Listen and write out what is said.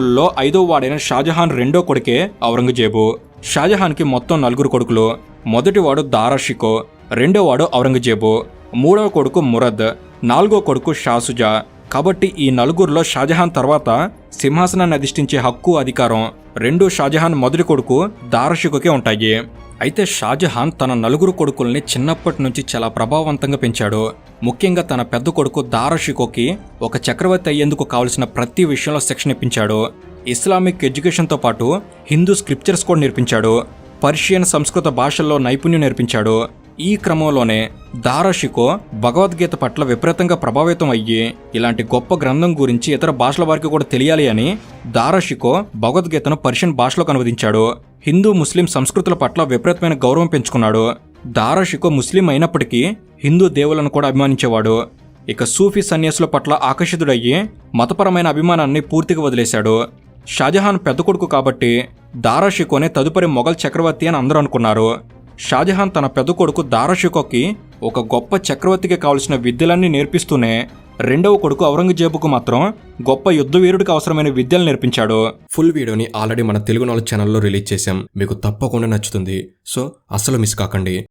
లో ఐదో వాడైన షాజహాన్ రెండో కొడుకే ఔరంగజేబు. షాజహాన్కి మొత్తం నలుగురు కొడుకులు. మొదటివాడు దారాషికో రెండోవాడు ఔరంగజేబు మూడవ కొడుకు మురద్ నాలుగో కొడుకు షాసుజా. కాబట్టి ఈ నలుగురిలో షాజహాన్ తర్వాత సింహాసనాన్ని అధిష్ఠించే హక్కు అధికారం రెండు షాజహాన్ మొదటి కొడుకు దారషికోకే ఉంటాయి. అయితే షాజహాన్ తన నలుగురు కొడుకుల్ని చిన్నప్పటి నుంచి చాలా ప్రభావవంతంగా పెంచాడు. ముఖ్యంగా తన పెద్ద కొడుకు దారషికోకి ఒక చక్రవర్తి అయ్యేందుకు కావలసిన ప్రతి విషయంలో శిక్షణ ఇప్పించాడు. ఇస్లామిక్ ఎడ్యుకేషన్తో పాటు హిందూ స్క్రిప్చర్స్ కూడా నేర్పించాడు. పర్షియన్ సంస్కృత భాషల్లో నైపుణ్యం నేర్పించాడు. ఈ క్రమంలోనే దారాషికో భగవద్గీత పట్ల విపరీతంగా ప్రభావితం అయ్యి ఇలాంటి గొప్ప గ్రంథం గురించి ఇతర భాషల వారికి కూడా తెలియాలి అని దారాషికో భగవద్గీతను పర్షియన్ భాషలోకి అనువదించాడు. హిందూ ముస్లిం సంస్కృతుల పట్ల విపరీతమైన గౌరవం పెంచుకున్నాడు. దారాషికో ముస్లిం అయినప్పటికీ హిందూ దేవులను కూడా అభిమానించేవాడు. ఇక సూఫీ సన్యాసుల పట్ల ఆకర్షితుడయ్యి మతపరమైన అభిమానాన్ని పూర్తిగా వదిలేశాడు. షాజహాన్ పెద్ద కొడుకు కాబట్టి దారాషికోనే తదుపరి మొఘల్ చక్రవర్తి అని అందరూ అనుకున్నారు. షాజహాన్ తన పెద్ద కొడుకు దారాషికోకి ఒక గొప్ప చక్రవర్తికి కావలసిన విద్యలన్నీ నేర్పిస్తూనే రెండవ కొడుకు ఔరంగజేబుకు మాత్రం గొప్ప యుద్ధ వీరుడికి అవసరమైన విద్యలు నేర్పించాడు. ఫుల్ వీడియోని ఆల్రెడీ మన తెలుగు నాలుగు ఛానల్లో రిలీజ్ చేశాం. మీకు తప్పకుండా నచ్చుతుంది. సో అస్సలు మిస్ కాకండి.